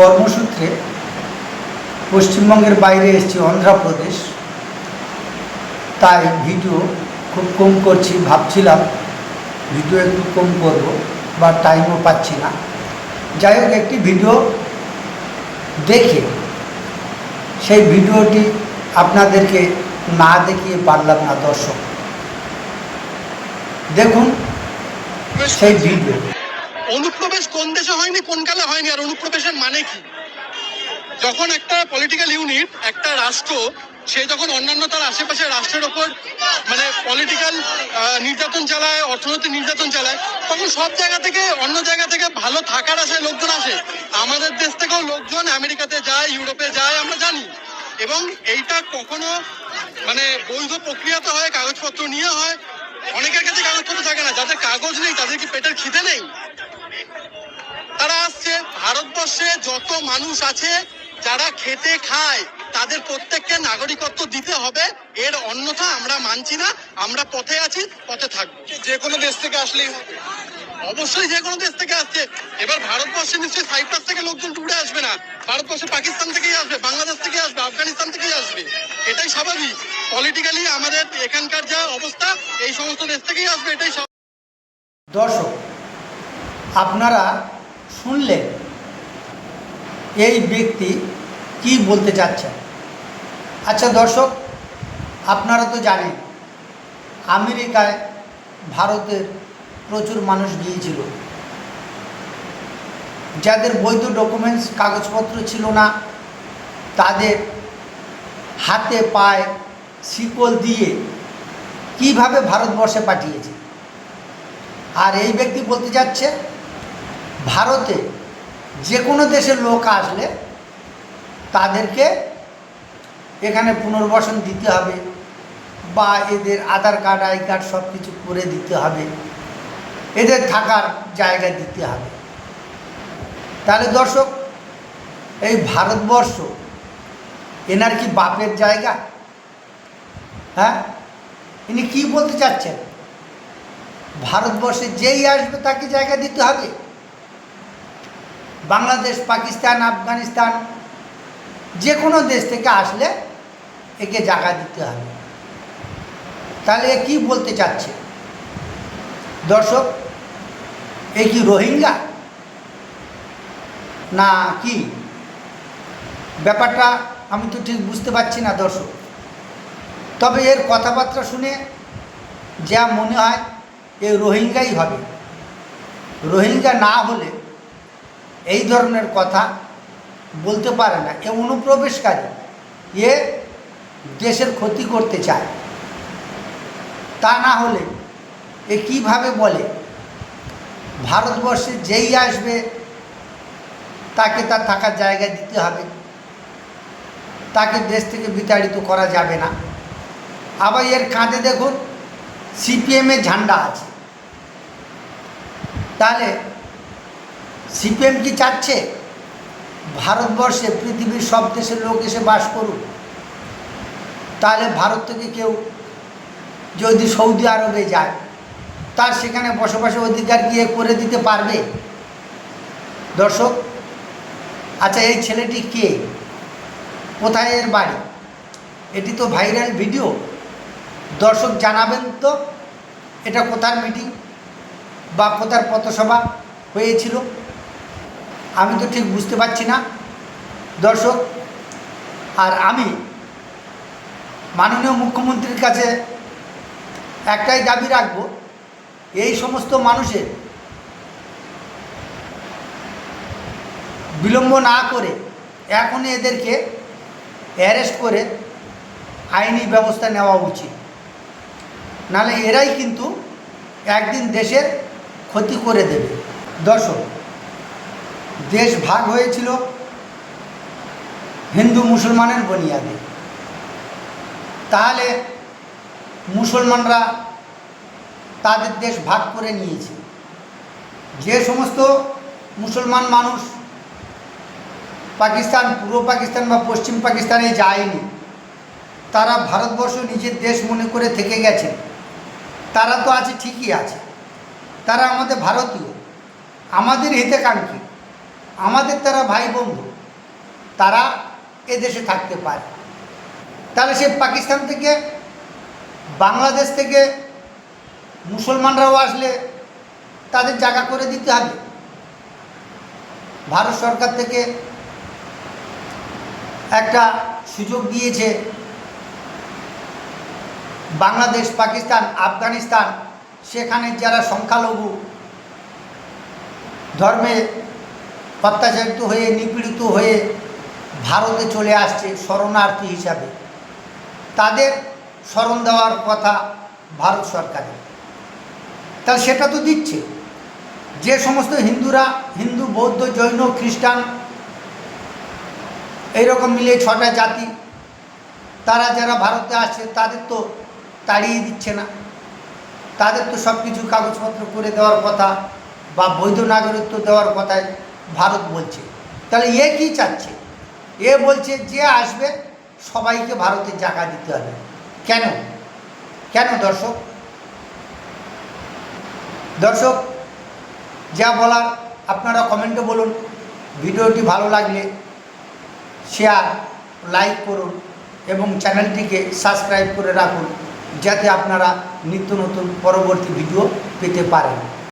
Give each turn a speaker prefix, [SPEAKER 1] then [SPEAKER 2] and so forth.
[SPEAKER 1] কর্মসূত্রে পশ্চিমবঙ্গের বাইরে এসেছি অন্ধ্রপ্রদেশ। তাই ভিডিও খুব কম করছি, ভাবছিলাম ভিডিও একটু কম করব বা টাইমও পাচ্ছি না। যাই হোক, একটি ভিডিও দেখে সেই ভিডিওটি আপনাদেরকে না দেখিয়ে পারলাম না দর্শক। দেখুন সেই ভিডিও।
[SPEAKER 2] অনুপ্রবেশ কোন দেশে হয়নি, কোন কালে হয়নি, আর অনুপ্রবেশের মানে কি? যখন একটা পলিটিক্যাল ইউনিট একটা রাষ্ট্র, সে যখন অন্যান্য তার আশেপাশের রাষ্ট্রের ওপর মানে পলিটিক্যাল নির্যাতন চালায়, অর্থনৈতিক নির্যাতন চালায়, তখন সব জায়গা থেকে, অন্য জায়গা থেকে ভালো থাকার আশায় লোকজন আসে। আমাদের দেশ থেকেও লোকজন আমেরিকাতে যায়, ইউরোপে যায়, আমরা জানি। এবং এইটা কখনো মানে বৈধ প্রক্রিয়াতে হয়, কাগজপত্র নিয়ে হয়, অনেকের কাছে কাগজপত্র থাকে না, যাদের কাগজ নেই, তাদের কি পেটের খিদে নেই? তারা আসছে ভারতবর্ষে যত মানুষ আছে যারা খেতে খায় তাদের প্রত্যেককে নাগরিকত্ব দিতে হবে। এর অন্যথা আমরা মানছি না আমরা পথে আছি পথে থাকব। যে কোনো দেশ থেকে আসলেই অবশ্যই যে কোনো দেশ থেকে আসছে। এবার ভারতবর্ষে নিশ্চয়ই সাইপ্রাস থেকে লোকজন টুরে আসবে না। ভারতবর্ষে পাকিস্তান থেকেই আসবে বাংলাদেশ থেকে আসবে আফগানিস্তান থেকেই আসবে। এটাই স্বাভাবিক। পলিটিক্যালি আমাদের এখানকার যা অবস্থা এই সমস্ত দেশ থেকেই আসবে এটাই স্বাভাবিক।
[SPEAKER 1] দর্শক আপনারা শুনলেন এই ব্যক্তি কি বলতে চাচ্ছেন আচ্ছা দর্শক, আপনারা তো জানেন, আমেরিকায় ভারতের প্রচুর মানুষ গিয়েছিল। যাদের বৈধ ডকুমেন্টস কাগজপত্র ছিল না, তাদের হাতে পায়ে শিকল দিয়ে কীভাবে ভারতবর্ষে পাঠিয়েছে? আর এই ব্যক্তি বলতে যাচ্ছে ভারতে যে কোনো দেশের লোক আসলে তাদেরকে এখানে পুনর্বাসন দিতে হবে বা এদের আধার কার্ড, আই কার্ড সব কিছু করে দিতে হবে। এদের থাকার জায়গা দিতে হবে। তাহলে দর্শক, এই ভারতবর্ষ এনার কি বাপের জায়গা? হ্যাঁ? ইনি কি বলতে চাচ্ছেন? ভারতবর্ষে যেই আসবে তাকে জায়গা দিতে হবে? বাংলাদেশ, পাকিস্তান, আফগানিস্তান যে কোনো দেশ থেকে আসলে একে জায়গা দিতে হবে। তাহলে কি বলতে চাচ্ছে? দর্শক, এ কি রোহিঙ্গা? না, কি? ব্যাপারটা আমি তো ঠিক বুঝতে পারছি না দর্শক। তবে এর কথাবার্তা শুনে যা মনে হয়, এ রোহিঙ্গাই হবে। রোহিঙ্গা না হলে এই ধরনের কথা বলতে পারে না। এ অনুপ্রবেশকারী, এ দেশের ক্ষতি করতে চায়। তা না হলে এ কীভাবে বলে? ভারতবর্ষে যেই আসবে, তাকে তার থাকার জায়গা দিতে হবে। তাকে দেশ থেকে বিতাড়িত করা যাবে না। আবার এর কাঁধে দেখুন, সিপিএমের ঝান্ডা আছে। তাহলে সিপিএম কি চাচ্ছে? ভারতবর্ষে পৃথিবীর সব দেশের লোক এসে বাস করুক। তাহলে ভারত থেকে কেউ যদি সৌদি আরবে যায়, তার সেখানে বসবাসের অধিকার গিয়ে করে দিতে পারবে? দর্শক আচ্ছা এই ছেলেটি কে? কোথায় এর বাড়ি? এটি তো ভাইরাল ভিডিও। দর্শক জানাবেন তো, এটা কোথার মিটিং বা কোথার পথসভা হয়েছিল? আমি তো ঠিক বুঝতে পারছি না। দর্শক, আর আমি মাননীয় মুখ্যমন্ত্রীর কাছে একটাই দাবি রাখব, এই সমস্ত মানুষের বিলম্ব না করে এখনই এদেরকে অ্যারেস্ট করে আইনি ব্যবস্থা নেওয়া উচিত। নাহলে এরাই কিন্তু একদিন দেশের ক্ষতি করে দেবে। দর্শক দেশ ভাগ হয়েছিল হিন্দু মুসলমানের বনিয়াদে। তাহলে মুসলমানরা তাদের দেশ ভাগ করে নিয়েছে। যে সমস্ত মুসলমান মানুষ পাকিস্তান, পূর্ব পাকিস্তান বা পশ্চিম পাকিস্তানে যায়নি, তারা ভারতবর্ষ নিজের দেশ মনে করে থেকে গেছে। তারা তো আছে ঠিকই আছে। তারা আমাদের ভারতীয়। আমাদের হিতাকাঙ্ক্ষী আমাদের তারা ভাই বন্ধু, তারা এদেশে থাকতে পারে। তাহলে সে পাকিস্তান থেকে, বাংলাদেশ থেকে মুসলমানরাও আসলে তাদের জায়গা করে দিতে হবে। ভারত সরকার থেকে একটা সুযোগ দিয়েছে, বাংলাদেশ, পাকিস্তান, আফগানিস্তান, সেখানে যারা সংখ্যালঘু ধর্মে অত্যাচারিত হয়ে, নিপীড়িত হয়ে ভারতে চলে আসছে শরণার্থী হিসাবে। তাদের স্মরণ দেওয়ার কথা ভারত সরকারের। তাহলে সেটা তো দিচ্ছে। যে সমস্ত হিন্দুরা, হিন্দু, বৌদ্ধ, জৈন, খ্রিস্টান, এইরকম মিলে ছটা জাতি, তারা যারা ভারতে আসছে, তাদের তো তাড়িয়ে দিচ্ছে না। তাদের তো সব কিছু কাগজপত্র করে দেওয়ার কথা বা বৈধ নাগরিকত্ব দেওয়ার কথাই ভারত বলছে। তাহলে এ কি চাচ্ছে? এ বলছে যে আসবে, সবাইকে ভারতে জায়গা দিতে হবে। কেন? কেন দর্শক? দর্শক, যা বলার আপনারা কমেন্টে বলুন। ভিডিওটি ভালো লাগলে শেয়ার লাইক করুন এবং চ্যানেলটিকে সাবস্ক্রাইব করে রাখুন, যাতে আপনারা নিত্য নতুন পরবর্তী ভিডিও পেতে পারেন।